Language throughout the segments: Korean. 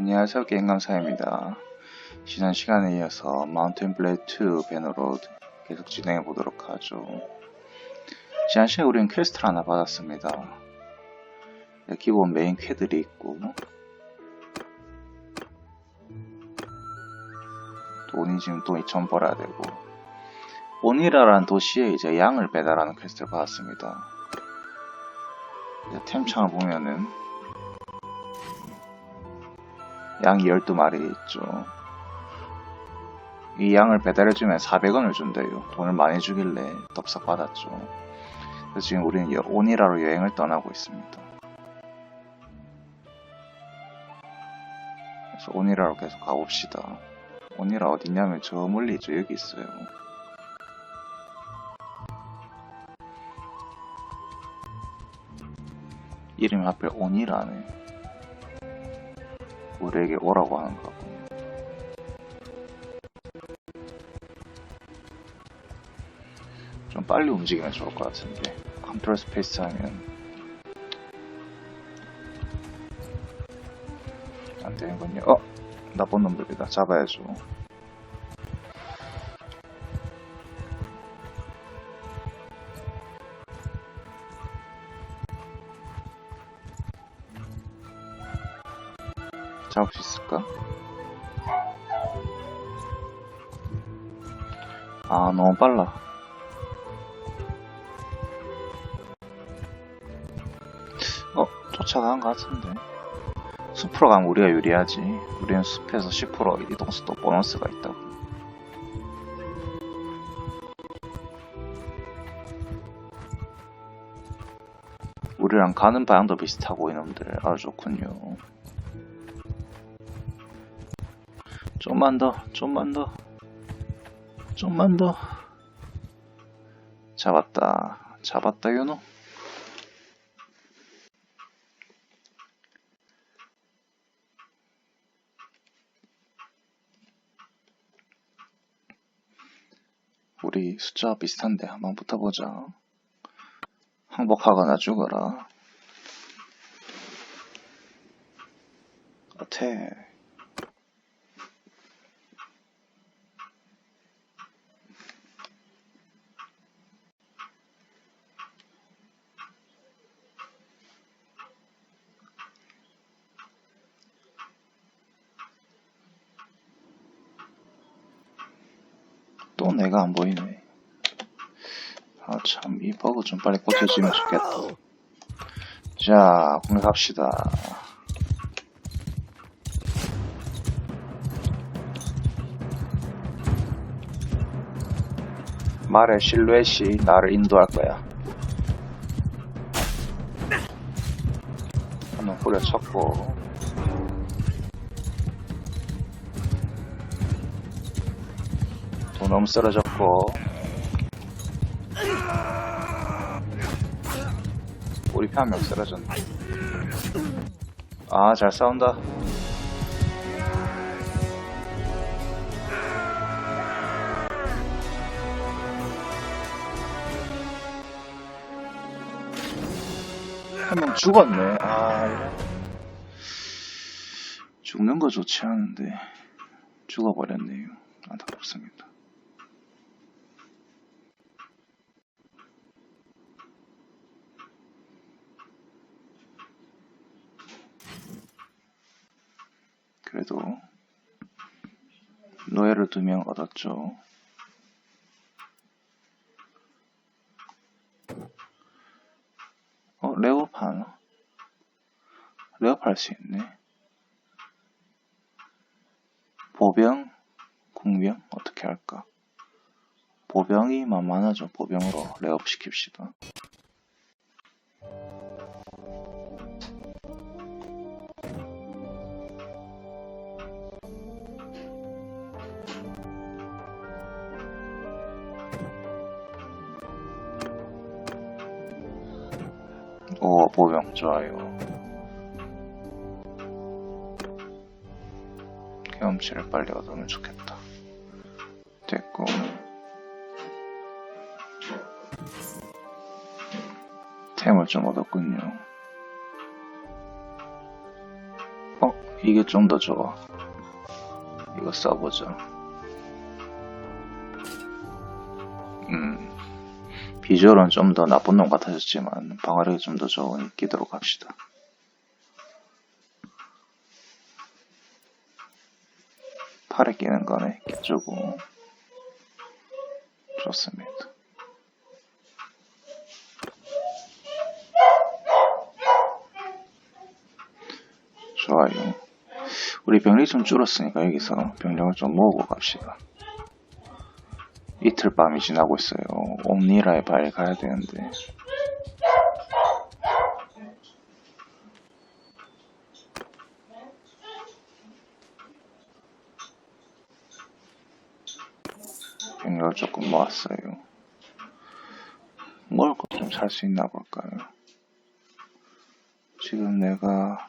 안녕하세요 게임감사입니다. 지난 시간에 이어서 마운틴 블레이드 2 배너로드 계속 진행해 보도록 하죠. 지난 시간에 우리는 퀘스트를 하나 받았습니다. 네, 기본 메인 퀘들이 있고 돈이 지금 또 2천 벌어야 되고 오니라라는 도시에 이제 양을 배달하는 퀘스트를 받았습니다. 템창을 보면은 양이 12마리 있죠. 이 양을 배달해주면 400원을 준대요. 돈을 많이 주길래 덥석 받았죠. 그래서 지금 우리는 여- 오니라로 여행을 떠나고 있습니다. 그래서 오니라로 계속 가봅시다. 오니라 어디냐면 저 멀리 있죠. 여기 있어요. 이름이 하필 오니라네. 우리에게 오라고 하는 거고. 좀 빨리 움직이면 좋을 것 같은데. 컨트롤 스페이스 하면 안 되는군요. 어? 나쁜 놈들이다. 잡아야죠. 수 있을까? 아, 너무 빨라. 어, 쫓아간 것 같은데. 숲으로 가면 우리가 유리하지. 우리는 숲에서 10% 이동수도 보너스가 있다고. 우리랑 가는 방향도 비슷하고 이놈들 아주 좋군요. 좀만 더, 좀만 더, 좀만 더. 잡았다, 잡았다, 요노. 우리 숫자 비슷한데 한번 붙어보자. 항복하거나 죽어라. 어태. 또 내가 안 보이네. 아, 참, 이 버그 좀 빨리 고쳐지면 좋겠다. 자, 공격합시다. 말의 실루엣이 나를 인도할 거야. 한번 뿌려쳤고, 또 너무 쓰러졌고, 우리 편 한 명 쓰러졌네. 아, 잘 싸운다. 한 명 죽었네. 아. 죽는 거 좋지 않은데, 죽어버렸네요. 안타깝습니다. 그래도 노예를 두명 얻었죠. 어? 레오업 할수 있네. 보병, 궁병 어떻게 할까? 보병이 만만하죠. 보병으로 레오업 시킵시다. 오, 보병 좋아요. 경험치를 빨리 얻으면 좋겠다. 됐고. 템을 좀 얻었군요. 어, 이게 좀 더 좋아. 이거 써보자. 비주얼은 좀 더 나쁜 놈 같아졌지만 방어력이 좀 더 좋으니 끼도록 합시다. 팔에 끼는 거네, 끼주고. 좋습니다. 좋아요. 우리 병력이 좀 줄었으니까 여기서 병력을 좀 모으고 갑시다. 이틀 밤이 지나고 있어요. 옴니라의 바에 가야 되는데. 병력을 조금 모았어요. 먹을 것 좀 살 수 있나 볼까요? 지금 내가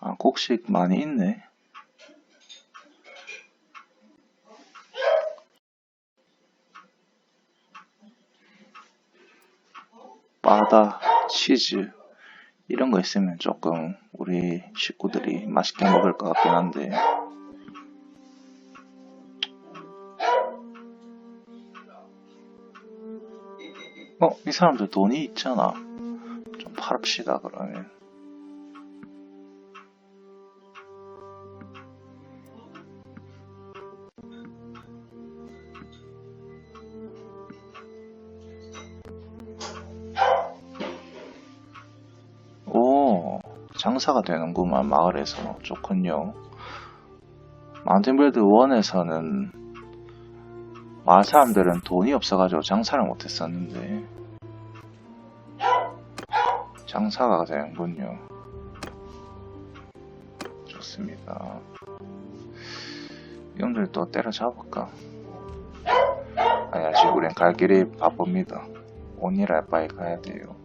아, 곡식 많이 있네. 바다, 치즈, 이런 거 있으면 조금 우리 식구들이 맛있게 먹을 것 같긴 한데. 어, 이 사람들 돈이 있잖아. 좀 팔읍시다, 그러면. 장사가 되는구만, 마을에서. 좋군요. 마운틴블드 1에서는 마을 사람들은 돈이 없어가지고 장사를 못했었는데, 장사가 되는군요. 좋습니다. 이놈들 또 때려잡을까? 아니, 아직 우린 갈 길이 바쁩니다. 온일 할 바에 가야 돼요.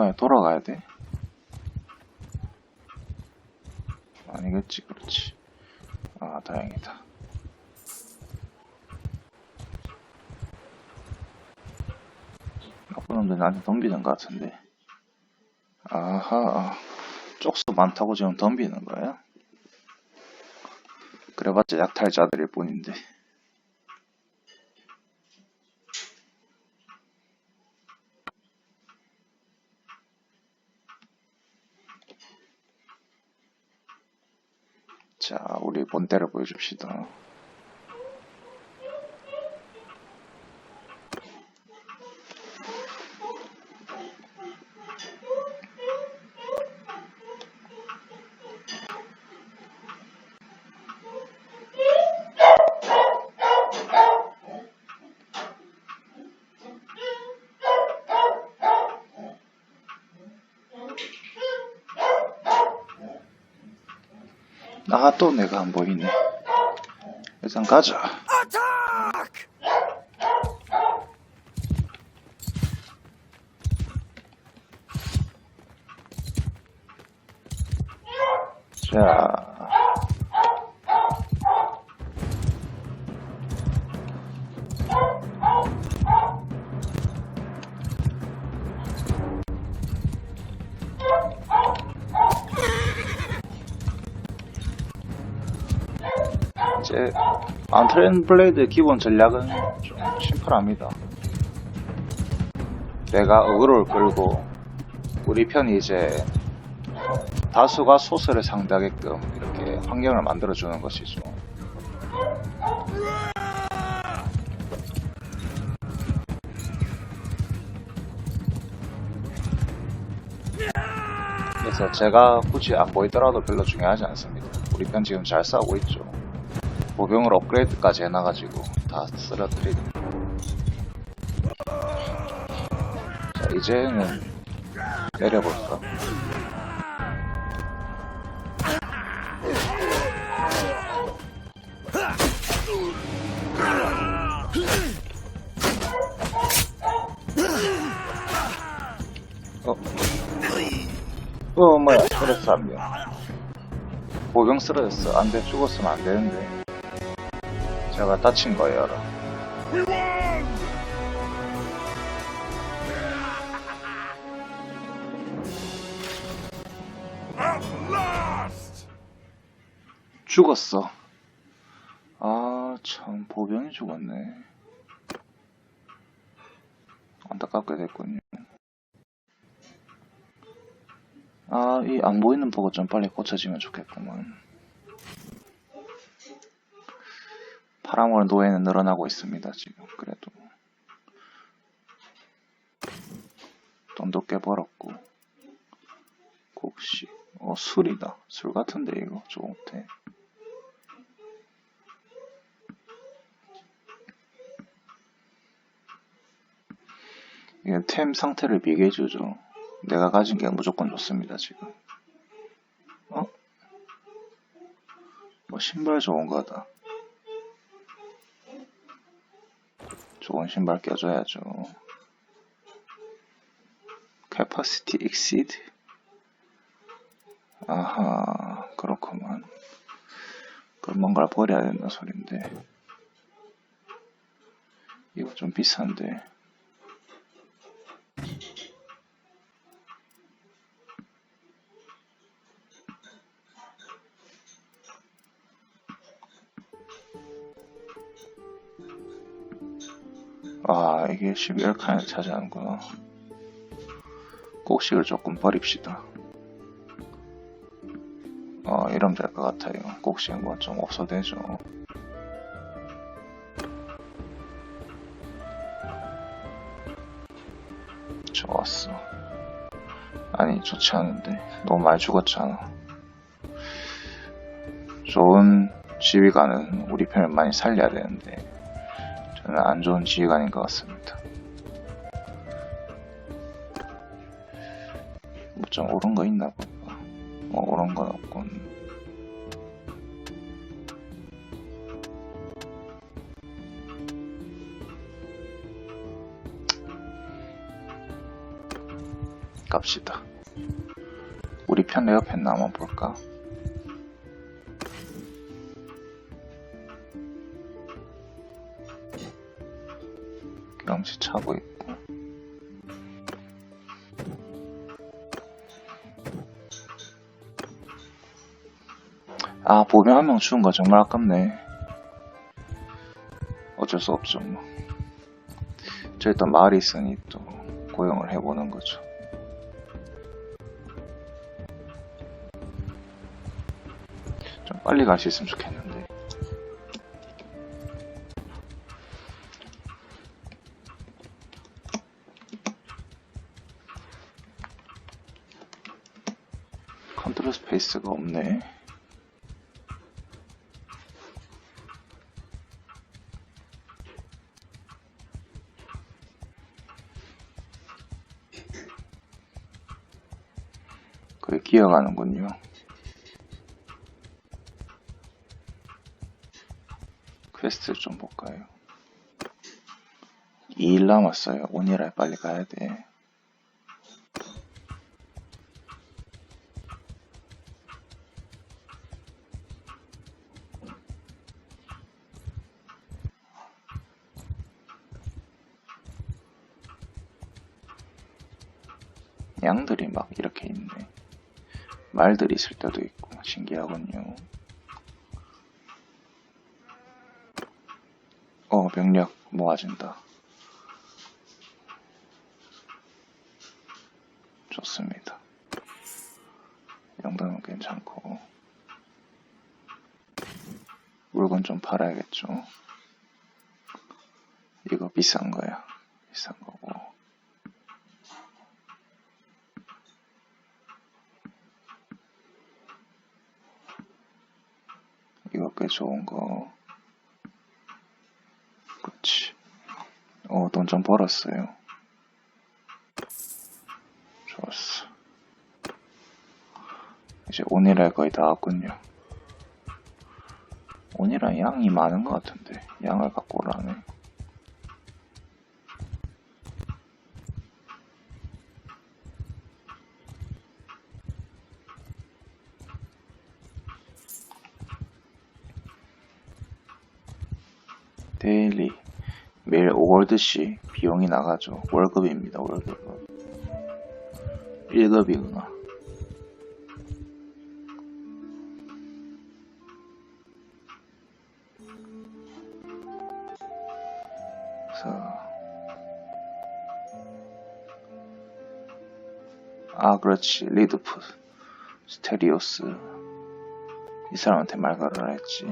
뭐야, 돌아가야 돼? 아니겠지, 그렇지. 아, 다행이다. 나쁜 놈들 나한테 덤비는 것 같은데. 아하, 쪽수 많다고 지금 덤비는 거야? 그래봤자 약탈자들일 뿐인데. 자, 우리 본때를 보여줍시다. 아, 또 내가 안 보이네. 일단 가자. 자. 안트렌 블레이드 기본 전략은 좀 심플합니다. 내가 어그로를 끌고 우리 편이 이제 다수가 소스를 상대하게끔 이렇게 환경을 만들어 주는 것이죠. 그래서 제가 굳이 안 보이더라도 별로 중요하지 않습니다. 우리 편 지금 잘 싸우고 있죠. 보병을 업그레이드까지 해놔가지고 다 쓰러뜨리고. 자 이제는 내려볼까? 어? 어 뭐야. 쓰러졌어 한명 보병 쓰러졌어. 안돼. 죽었으면 안 되는데 내가 다친 거예요, 여러분. 죽었어. 아, 참, 보병이 죽었네. 안타깝게 됐군요. 아, 이 안 보이는 보고 좀 빨리 고쳐지면 좋겠구만. 파라몰 노예는 늘어나고 있습니다, 지금. 그래도. 돈도 꽤 벌었고. 곡식. 어, 술이다. 술 같은데, 이거. 좋대. 이게 템 상태를 비교해주죠. 내가 가진 게 무조건 좋습니다, 지금. 어? 뭐, 신발 좋은 거다. 좋은 신발 껴줘야죠. capacity exceed? 아하, 그렇구만. 그럼 뭔가를 버려야 된다 소린데. 이거 좀 비싼데. 아, 이게 11칸을 차지하는구나. 곡식을 조금 버립시다. 어, 이러면 될 것 같아요. 곡식은 뭐좀 없어도 되죠. 좋았어. 아니, 좋지 않은데. 너무 많이 죽었잖아. 좋은 지휘관은 우리 편을 많이 살려야 되는데, 저는 안 좋은 지휘관인 것 같습니다. 뭐 좀 옳은 거 있나 볼까? 뭐 옳은 건 없군. 갑시다. 우리 편 레어펜 남아 볼까? 경치 차고 있고. 아, 보면 한명 죽은 거 정말 아깝네. 어쩔 수 없죠, 뭐. 저 일단 마을이 있으니 또 고용을 해보는 거죠. 좀 빨리 갈 수 있으면 좋겠는데. 스페이스가 없네. 그게 기어가는군요. 퀘스트를 좀 볼까요? 2일 남았어요. 오니라에 빨리 가야 돼. 말들이 있을 때도 있고 신기하군요. 어, 병력 모아진다. 좋습니다. 이 정도면 괜찮고 물건 좀 팔아야겠죠. 이거 비싼 거야. 비싼 거고. 이거 꽤 좋은 거. 그렇지. 어, 돈 좀 벌었어요. 좋았어. 이제 오니랄 거의 다 왔군요. 오니랄 양이 많은 것 같은데 양을 갖고 오라네. 반드시 비용이 나가죠. 월급입니다. 월급. 1급이구나. 자. 아, 그렇지. 리드풋. 스테리오스. 이 사람한테 말가를 했지.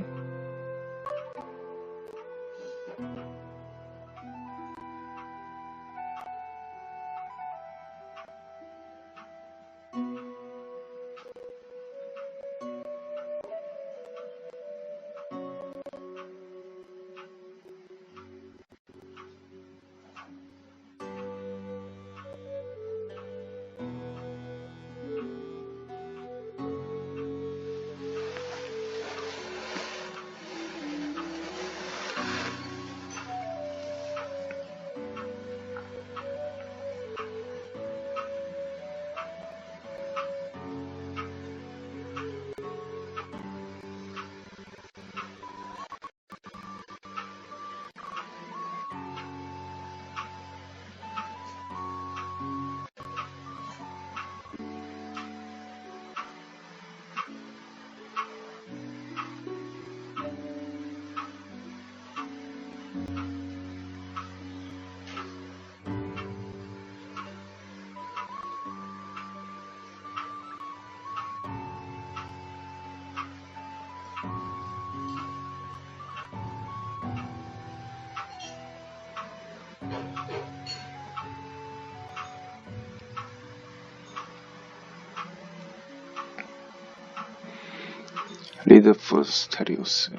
리드프 스테리오스.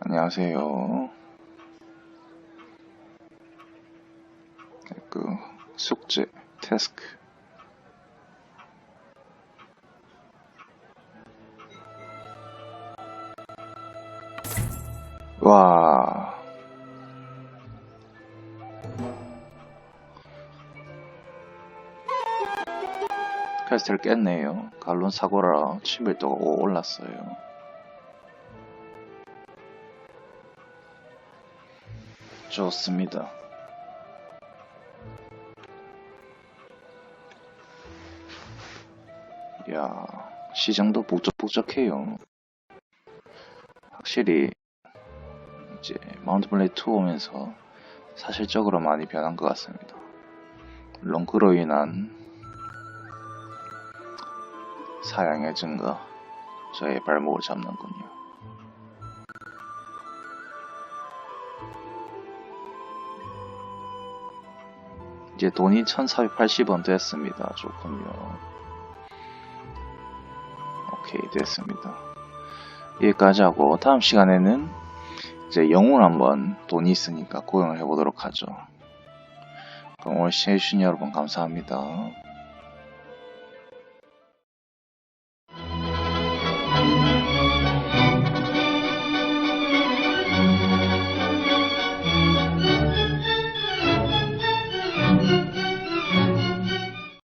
안녕하세요. 그 숙제 태스크. 와 퀘스트를 깼네요. 갈론 사고라 친밀도가 5 올랐어요. 좋습니다. 이야, 시장도 북적북적해요. 확실히 이제 마운트 블레이 2 오면서 사실적으로 많이 변한 것 같습니다. 그로 인한 사양의 증가, 저의 발목을 잡는군요. 이제 돈이 1480원 됐습니다. 좋군요. 오케이, 됐습니다. 여기까지 하고, 다음 시간에는 이제 영웅 한번 돈이 있으니까 구경을 해보도록 하죠. 오늘 시청해주신 여러분 감사합니다.